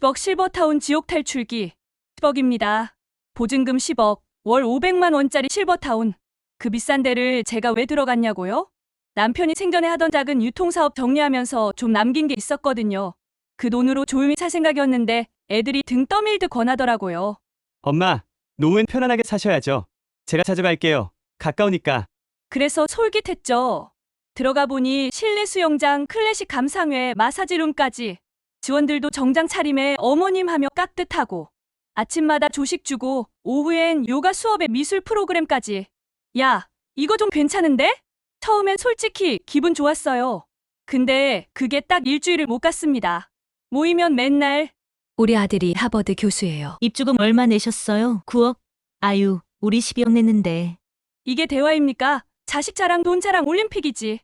10억 실버타운 지옥 탈출기 10억입니다. 보증금 10억, 월 500만 원짜리 실버타운. 그 비싼 데를 제가 왜 들어갔냐고요? 남편이 생전에 하던 작은 유통사업 정리하면서 좀 남긴 게 있었거든요. 그 돈으로 조용히 살 생각이었는데 애들이 등 떠밀듯 권하더라고요. 엄마, 노후엔 편안하게 사셔야죠. 제가 찾아갈게요. 가까우니까. 그래서 솔깃했죠. 들어가 보니 실내 수영장, 클래식 감상회, 마사지룸까지 지원들도 정장 차림에 어머님 하며 깍듯하고 아침마다 조식 주고 오후엔 요가 수업에 미술 프로그램까지. 야, 이거 좀 괜찮은데? 처음엔 솔직히 기분 좋았어요. 근데 그게 딱 일주일을 못 갔습니다. 모이면 맨날 우리 아들이 하버드 교수예요. 입주금 얼마 내셨어요? 9억? 아유, 우리 12억 냈는데. 이게 대화입니까? 자식 자랑 돈 자랑 올림픽이지.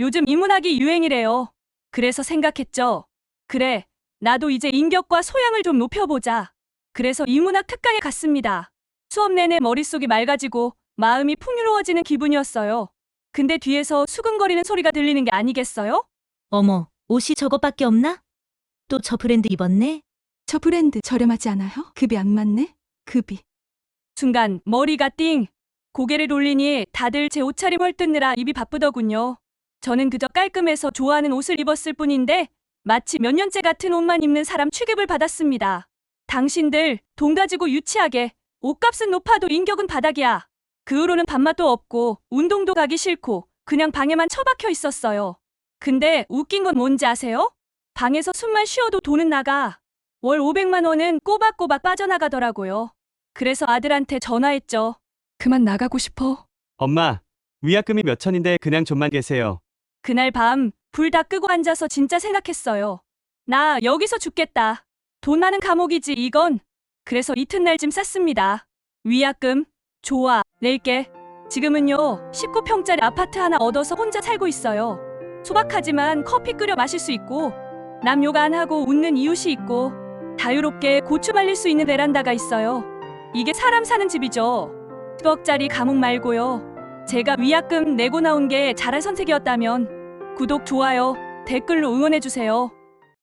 요즘 이문학이 유행이래요. 그래서 생각했죠. 그래, 나도 이제 인격과 소양을 좀 높여보자. 그래서 이문학 특강에 갔습니다. 수업 내내 머릿속이 맑아지고 마음이 풍요로워지는 기분이었어요. 근데 뒤에서 수근거리는 소리가 들리는 게 아니겠어요? 어머, 옷이 저것밖에 없나? 또 저 브랜드 입었네? 저 브랜드 저렴하지 않아요? 급이 안 맞네? 급이. 순간 머리가 띵. 고개를 돌리니 다들 제 옷차림 헐뜯느라 입이 바쁘더군요. 저는 그저 깔끔해서 좋아하는 옷을 입었을 뿐인데 마치 몇 년째 같은 옷만 입는 사람 취급을 받았습니다. 당신들 돈 가지고 유치하게 옷값은 높아도 인격은 바닥이야. 그 후로는 밥맛도 없고 운동도 가기 싫고 그냥 방에만 처박혀 있었어요. 근데 웃긴 건 뭔지 아세요? 방에서 숨만 쉬어도 돈은 나가. 월 500만 원은 꼬박꼬박 빠져나가더라고요. 그래서 아들한테 전화했죠. 그만 나가고 싶어. 엄마, 위약금이 몇 천인데 그냥 좀만 계세요. 그날 밤 불 다 끄고 앉아서 진짜 생각했어요. 나 여기서 죽겠다. 돈 많은 감옥이지 이건. 그래서 이튿날 짐 쌌습니다. 위약금 좋아 낼게. 지금은요 19평짜리 아파트 하나 얻어서 혼자 살고 있어요. 소박하지만 커피 끓여 마실 수 있고 남 욕 안 하고 웃는 이웃이 있고 자유롭게 고추 말릴 수 있는 베란다가 있어요. 이게 사람 사는 집이죠. 10억짜리 감옥 말고요. 제가 위약금 내고 나온 게 잘할 선택이었다면 구독, 좋아요, 댓글로 응원해주세요.